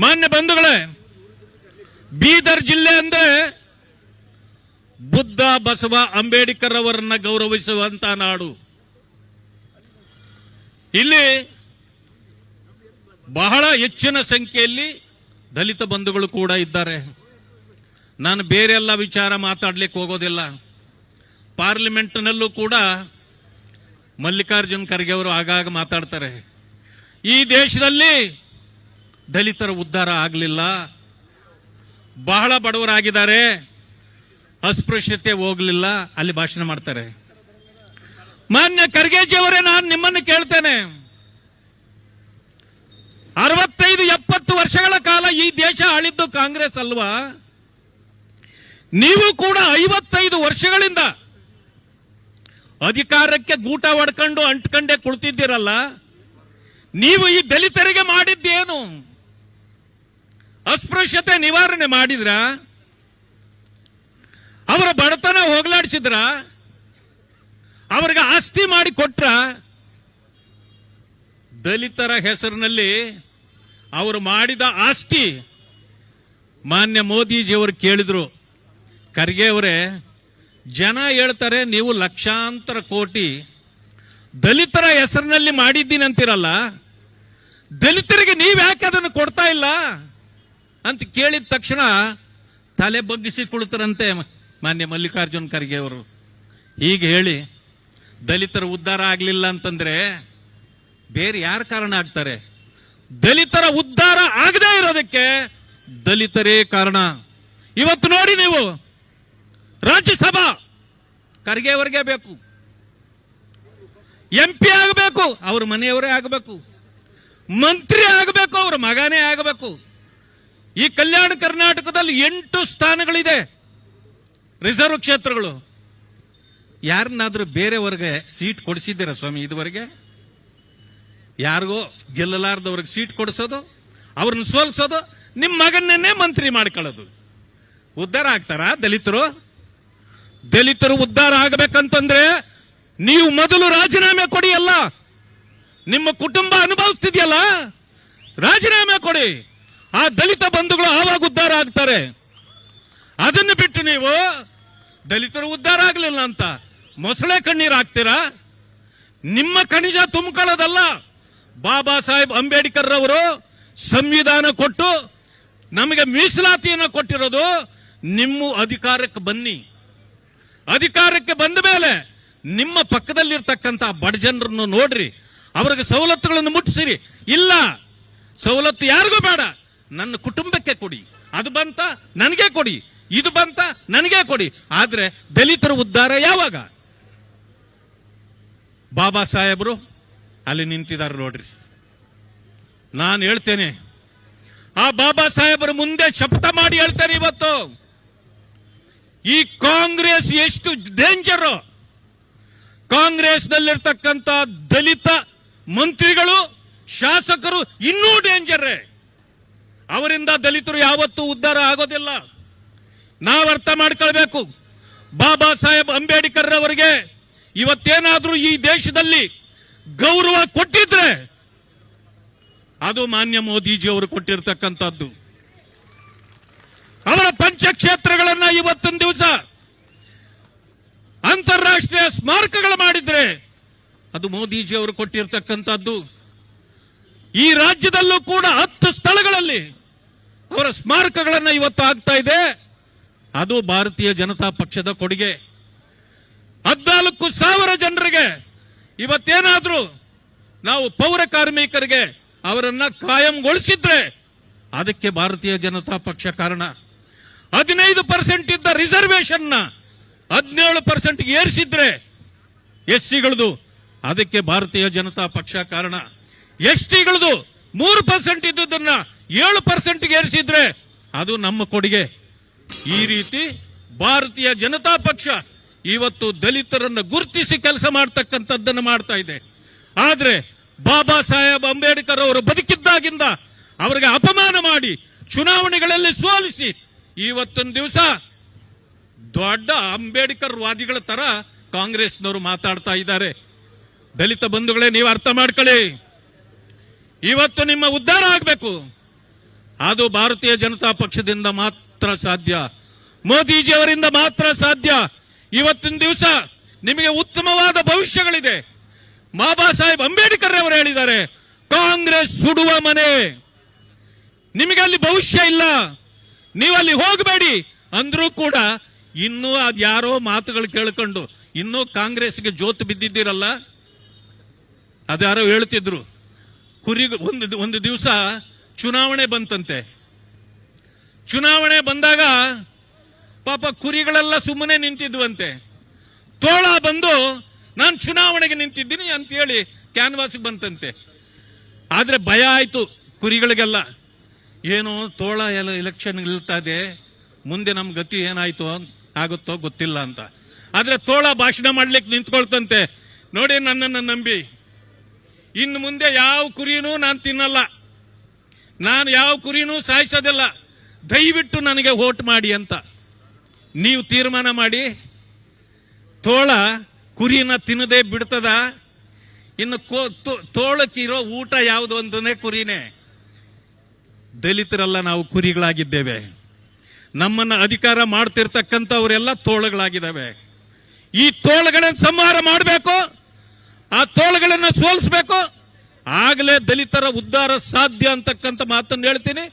ಮಾನ್ಯ ಬಂಧುಗಳೇ, ಬೀದರ್ ಜಿಲ್ಲೆ ಅಂದ್ರೆ ಬುದ್ಧ, ಬಸವ ಅಂಬೇಡ್ಕರ್ ಅವರನ್ನ ಗೌರವಿಸುವಂತ ನಾಡು. ಇಲ್ಲಿ ಬಹಳ ಹೆಚ್ಚಿನ ಸಂಖ್ಯೆಯಲ್ಲಿ ದಲಿತ ಬಂಧುಗಳು ಕೂಡ ಇದ್ದಾರೆ. ನಾನು ಬೇರೆ ಎಲ್ಲ ವಿಚಾರ ಮಾತಾಡ್ಲಿಕ್ಕೆ ಹೋಗೋದಿಲ್ಲ. ಪಾರ್ಲಿಮೆಂಟ್ನಲ್ಲೂ ಕೂಡ ಮಲ್ಲಿಕಾರ್ಜುನ್ ಖರ್ಗೆ ಅವರು ಆಗಾಗ ಮಾತಾಡ್ತಾರೆ. ಈ ದೇಶದಲ್ಲಿ ದಲಿತರ ಉದ್ಧಾರ ಆಗಲಿಲ್ಲ. ಬಹಳ ಬಡವರಾಗಿದ್ದಾರೆ. ಅಸ್ಪೃಶ್ಯತೆ ಹೋಗಲಿಲ್ಲ. ಅಲ್ಲಿ ಭಾಷಣ ಮಾಡ್ತಾರೆ. ಮಾನ್ಯ ಖರ್ಗೆಜಿಯವರೇ ನಾನು ನಿಮ್ಮನ್ನು ಕೇಳ್ತೇನೆ. ಅರವತ್ತೈದು, ಎಪ್ಪತ್ತು ವರ್ಷಗಳ ಕಾಲ ಈ ದೇಶ ಆಳಿದ್ದು ಕಾಂಗ್ರೆಸ್ ಅಲ್ವಾ? ನೀವು ಕೂಡ ಐವತ್ತೈದು ವರ್ಷಗಳಿಂದ ಅಧಿಕಾರಕ್ಕೆ ಗೂಟ ಹೊಡ್ಕೊಂಡು ಅಂಟ್ಕಂಡೆ ಕುಳಿತಿದ್ದೀರಲ್ಲ? ನೀವು ಈ ದಲಿತರಿಗೆ ಮಾಡಿದ್ದೇನು? ಅಸ್ಪೃಶ್ಯತೆ ನಿವಾರಣೆ ಮಾಡಿದ್ರ? ಅವರ ಬಡತನ ಹೋಗ್ಲಾಡಿಸಿದ್ರ? ಅವ್ರಿಗೆ ಆಸ್ತಿ ಮಾಡಿ ಕೊಟ್ರ? ದಲಿತರ ಹೆಸರಿನಲ್ಲಿ ಅವರು ಮಾಡಿದ ಆಸ್ತಿ ಮಾನ್ಯ ಮೋದಿಜಿಯವರು ಕೇಳಿದ್ರು. ಖರ್ಗೆ ಅವರೇ, ಜನ ಹೇಳ್ತಾರೆ ನೀವು ಲಕ್ಷಾಂತರ ಕೋಟಿ ದಲಿತರ ಹೆಸರಿನಲ್ಲಿ ಮಾಡಿದ್ದೀನಿ ಅಂತಿರಲ್ಲ ದಲಿತರಿಗೆ ನೀವು ಯಾಕೆ ಅದನ್ನು ಕೊಡ್ತಾ ಇಲ್ಲ? ಅಂತ ಕೇಳಿದ ತಕ್ಷಣ ತಲೆ ಬಗ್ಗಿಸಿ ಕುಳಿತರಂತೆ ಮಾನ್ಯ ಮಲ್ಲಿಕಾರ್ಜುನ್ ಖರ್ಗೆ ಅವರು. ಹೀಗೆ ಹೇಳಿ ದಲಿತರ ಉದ್ಧಾರ ಆಗಲಿಲ್ಲ ಅಂತಂದ್ರೆ ಬೇರೆ ಯಾರು ಕಾರಣ ಆಗ್ತಾರೆ? ದಲಿತರ ಉದ್ಧಾರ ಆಗದೇ ಇರೋದಕ್ಕೆ ದಲಿತರೇ ಕಾರಣ. ಇವತ್ತು ನೋಡಿ ನೀವು, ರಾಜ್ಯಸಭಾ ಖರ್ಗೆ ಅವರಿಗೆ ಬೇಕು. ಎಂ ಪಿ ಆಗಬೇಕು, ಅವ್ರ ಮನೆಯವರೇ ಆಗಬೇಕು. ಮಂತ್ರಿ ಆಗಬೇಕು, ಅವ್ರ ಮಗನೇ ಆಗಬೇಕು. ಈ ಕಲ್ಯಾಣ ಕರ್ನಾಟಕದಲ್ಲಿ ಎಂಟು ಸ್ಥಾನಗಳಿದೆ. ರಿಸರ್ವ್ ಕ್ಷೇತ್ರಗಳು. ಯಾರನ್ನಾದ್ರೂ ಬೇರೆಯವ್ರಿಗೆ ಸೀಟ್ ಕೊಡಿಸಿದ್ದೀರಾ ಸ್ವಾಮಿ ಇದುವರೆಗೆ? ಯಾರಿಗೋ ಗೆಲ್ಲಲಾರ್ದವ್ರಿಗೆ ಸೀಟ್ ಕೊಡಿಸೋದು, ಅವ್ರನ್ನ ಸೋಲ್ಸೋದು ನಿಮ್ಮ ಮಗನನ್ನೇ ಮಂತ್ರಿ ಮಾಡ್ಕೊಳ್ಳೋದು. ಉದ್ಧಾರ ಆಗ್ತಾರಾ ದಲಿತರು? ದಲಿತರು ಉದ್ಧಾರ ಆಗಬೇಕಂತಂದ್ರೆ ನೀವು ಮೊದಲು ರಾಜೀನಾಮೆ ಕೊಡಿ ಅಲ್ಲ. ನಿಮ್ಮ ಕುಟುಂಬ ಅನುಭವಿಸ್ತಿದೆಯಲ್ಲ? ರಾಜೀನಾಮೆ ಕೊಡಿ. ಆ ದಲಿತ ಬಂಧುಗಳು ಆವಾಗ ಉದ್ಧಾರ ಆಗ್ತಾರೆ. ಅದನ್ನು ಬಿಟ್ಟು ನೀವು ದಲಿತರು ಉದ್ಧಾರ ಆಗಲಿಲ್ಲ ಅಂತ. ಮೊಸಳೆ ಕಣ್ಣೀರು ಹಾಕ್ತೀರಾ? ನಿಮ್ಮ ಖನಿಜ ತುಂಬಿಕೊಳ್ಳೋದಲ್ಲ ಬಾಬಾ ಸಾಹೇಬ್ ಅಂಬೇಡ್ಕರ್ ರವರು ಸಂವಿಧಾನ ಕೊಟ್ಟು, ನಮಗೆ ಮೀಸಲಾತಿಯನ್ನು ಕೊಟ್ಟಿರೋದು ನಿಮ್ಮ ಅಧಿಕಾರಕ್ಕೆ ಬನ್ನಿ. ಅಧಿಕಾರಕ್ಕೆ ಬಂದ ಮೇಲೆ ನಿಮ್ಮ ಪಕ್ಕದಲ್ಲಿರ್ತಕ್ಕಂಥ ಬಡ ಜನರನ್ನು ನೋಡ್ರಿ. ಅವ್ರಿಗೆ ಸವಲತ್ತುಗಳನ್ನು ಮುಟ್ಟಿಸಿರಿ. ಇಲ್ಲ, ಸವಲತ್ತು ಯಾರಿಗೂ ಬೇಡ. ನನ್ನ ಕುಟುಂಬಕ್ಕೆ ಕೊಡಿ. ಅದು ಬಂತ ನನಗೆ ಕೊಡಿ. ಇದು ಬಂತ ನನಗೆ ಕೊಡಿ. ಆದ್ರೆ ದಲಿತರ ಉದ್ಧಾರ ಯಾವಾಗ? ಬಾಬಾ ಸಾಹೇಬರು ಅಲ್ಲಿ ನಿಂತಿದ್ದಾರೆ ನೋಡ್ರಿ. ನಾನು ಹೇಳ್ತೇನೆ, ಆ ಬಾಬಾ ಸಾಹೇಬರ ಮುಂದೆ ಶಬ್ದ ಮಾಡಿ ಹೇಳ್ತಾರೆ ಇವತ್ತು. ಈ ಕಾಂಗ್ರೆಸ್ ಎಷ್ಟು ಡೇಂಜರ್ ಕಾಂಗ್ರೆಸ್ನಲ್ಲಿರ್ತಕ್ಕಂಥ ದಲಿತ ಮಂತ್ರಿಗಳು, ಶಾಸಕರು ಇನ್ನೂ ಡೇಂಜರ್ ಅವರಿಂದ ದಲಿತರು ಯಾವತ್ತೂ ಉದ್ಧಾರ ಆಗೋದಿಲ್ಲ. ನಾವು ಅರ್ಥ ಮಾಡ್ಕೊಳ್ಬೇಕು. ಬಾಬಾ ಸಾಹೇಬ್ ಅಂಬೇಡ್ಕರ್ ಅವರಿಗೆ ಇವತ್ತೇನಾದ್ರೂ ಈ ದೇಶದಲ್ಲಿ ಗೌರವ ಕೊಟ್ಟಿದ್ರೆ ಅದು ಮಾನ್ಯ ಮೋದಿಜಿ ಅವರು ಕೊಟ್ಟಿರ್ತಕ್ಕಂಥದ್ದು. ಅವರ ಪಂಚಕ್ಷೇತ್ರಗಳನ್ನ ಇವತ್ತೊಂದು ದಿವಸ ಅಂತಾರಾಷ್ಟ್ರೀಯ ಸ್ಮಾರಕಗಳು ಮಾಡಿದ್ರೆ ಅದು ಮೋದಿಜಿ ಅವರು ಕೊಟ್ಟಿರ್ತಕ್ಕಂಥದ್ದು. ಈ ರಾಜ್ಯದಲ್ಲೂ ಕೂಡ ಹತ್ತು ಸ್ಥಳಗಳಲ್ಲಿ ಅವರ ಸ್ಮಾರಕಗಳನ್ನು ಇವತ್ತು ಆಗ್ತಾ ಇದೆ. ಅದು ಭಾರತೀಯ ಜನತಾ ಪಕ್ಷದ ಕೊಡುಗೆ. ಹದ್ನಾಲ್ಕು ಸಾವಿರ ಜನರಿಗೆ ಇವತ್ತೇನಾದರೂ ನಾವು ಪೌರ ಕಾರ್ಮಿಕರಿಗೆ ಅವರನ್ನ ಕಾಯಂಗೊಳಿಸಿದ್ರೆ ಅದಕ್ಕೆ ಭಾರತೀಯ ಜನತಾ ಪಕ್ಷ ಕಾರಣ. ಹದಿನೈದು ಪರ್ಸೆಂಟ್ ಇದ್ದ ರಿಸರ್ವೇಷನ್ನ ಹದಿನೇಳು ಪರ್ಸೆಂಟ್ ಏರಿಸಿದ್ರೆ ಎಸ್ ಸಿಗಳದು ಅದಕ್ಕೆ ಭಾರತೀಯ ಜನತಾ ಪಕ್ಷ ಕಾರಣ. ಎಸ್ ಟಿಗಳದು ಮೂರು ಪರ್ಸೆಂಟ್ ಇದ್ದುದನ್ನ ಏಳು ಪರ್ಸೆಂಟ್ ಏರಿಸಿದ್ರೆ ಅದು ನಮ್ಮ ಕೊಡುಗೆ. ಈ ರೀತಿ ಭಾರತೀಯ ಜನತಾ ಪಕ್ಷ ಇವತ್ತು ದಲಿತರನ್ನು ಗುರುತಿಸಿ ಕೆಲಸ ಮಾಡ್ತಕ್ಕಂಥದ್ದನ್ನು ಮಾಡ್ತಾ ಇದೆ. ಆದ್ರೆ ಬಾಬಾ ಸಾಹೇಬ್ ಅಂಬೇಡ್ಕರ್ ಅವರು ಬದುಕಿದ್ದಾಗಿಂದ ಅವರಿಗೆ ಅಪಮಾನ ಮಾಡಿ ಚುನಾವಣೆಗಳಲ್ಲಿ ಸೋಲಿಸಿ ಇವತ್ತೊಂದು ದಿವಸ ದೊಡ್ಡ ಅಂಬೇಡ್ಕರ್ ವಾದಿಗಳ ತರ ಕಾಂಗ್ರೆಸ್ನವರು ಮಾತಾಡ್ತಾ ಇದ್ದಾರೆ. ದಲಿತ ಬಂಧುಗಳೇ, ನೀವು ಅರ್ಥ ಮಾಡ್ಕೊಳ್ಳಿ. ಇವತ್ತು ನಿಮ್ಮ ಉದ್ಧಾರ ಆಗಬೇಕು. ಅದು ಭಾರತೀಯ ಜನತಾ ಪಕ್ಷದಿಂದ ಮಾತ್ರ ಸಾಧ್ಯ. ಮೋದಿಜಿಯವರಿಂದ ಮಾತ್ರ ಸಾಧ್ಯ. ಇವತ್ತಿನ ದಿವಸ ನಿಮಗೆ ಉತ್ತಮವಾದ ಭವಿಷ್ಯಗಳಿದೆ. ಬಾಬಾ ಸಾಹೇಬ್ ಅಂಬೇಡ್ಕರ್ ಅವರು ಹೇಳಿದ್ದಾರೆ, ಕಾಂಗ್ರೆಸ್ ಸುಡುವ ಮನೆ. ನಿಮಗೆ ಅಲ್ಲಿ ಭವಿಷ್ಯ ಇಲ್ಲ. ನೀವು ಅಲ್ಲಿ ಹೋಗಬೇಡಿ. ಅಂದ್ರೂ ಕೂಡ ಇನ್ನೂ ಅದ್ಯಾರೋ ಮಾತುಗಳು ಕೇಳ್ಕೊಂಡು, ಇನ್ನೂ ಕಾಂಗ್ರೆಸ್ಗೆ ಜೋತು ಬಿದ್ದಿದ್ದೀರಲ್ಲ? ಅದ್ಯಾರೋ ಹೇಳ್ತಿದ್ರು. ಕುರಿ ಒಂದು ಒಂದು ದಿವಸ ಚುನಾವಣೆ ಬಂತಂತೆ. ಚುನಾವಣೆ ಬಂದಾಗ ಪಾಪ ಕುರಿಗಳೆಲ್ಲ ಸುಮ್ಮನೆ ನಿಂತಿದ್ವಂತೆ. ತೋಳ ಬಂದು ನಾನು ಚುನಾವಣೆಗೆ ನಿಂತಿದ್ದೀನಿ ಅಂತ ಹೇಳಿ ಕ್ಯಾನ್ವಾಸ್ಗೆ ಬಂತಂತೆ. ಆದ್ರೆ ಭಯ ಆಯ್ತು ಕುರಿಗಳಿಗೆಲ್ಲ. ಏನು ತೋಳ ಎಲ್ಲ ಎಲೆಕ್ಷನ್ ಇದೆ. ಮುಂದೆ ನಮ್ಮ ಗತಿ ಏನಾಯ್ತು ಆಗುತ್ತೋ ಗೊತ್ತಿಲ್ಲ ಅಂತ. ಆದ್ರೆ ತೋಳ ಭಾಷಣ ಮಾಡ್ಲಿಕ್ಕೆ ನಿಂತ್ಕೊಳ್ತಂತೆ. ನೋಡಿ ನನ್ನನ್ನು ನಂಬಿ. ಇನ್ನು ಮುಂದೆ ಯಾವ ಕುರಿನೂ ನಾನು ತಿನ್ನಲ್ಲ. ನಾನು ಯಾವ ಕುರಿನೂ ಸಾಯಿಸೋದಿಲ್ಲ. ದಯವಿಟ್ಟು ನನಗೆ ಓಟ್ ಮಾಡಿ ಅಂತ. ನೀವು ತೀರ್ಮಾನ ಮಾಡಿ. ತೋಳ ಕುರಿನ ತಿನ್ನದೇ ಬಿಡ್ತದ? ಇನ್ನು ತೋಳಕ್ಕಿರೋ ಊಟ ಯಾವುದು ಅಂತನೇ ಕುರಿನೇ. ದಲಿತರೆಲ್ಲ ನಾವು ಕುರಿಗಳಾಗಿದ್ದೇವೆ. ನಮ್ಮನ್ನ ಅಧಿಕಾರ ಮಾಡ್ತಿರ್ತಕ್ಕಂಥವರೆಲ್ಲ ತೋಳಗಳಾಗಿದ್ದಾವೆ. ಈ ತೋಳಗಳನ್ನು ಸಂಹಾರ ಮಾಡಬೇಕು. ಆ ತೋಳಗಳನ್ನು ಸೋಲಿಸಬೇಕು. ಆಗಲೇ ದಲಿತರ ಉದ್ಧಾರ ಸಾಧ್ಯ ಅಂತಕ್ಕಂಥ ಮಾತನ್ನು ಹೇಳ್ತೀನಿ.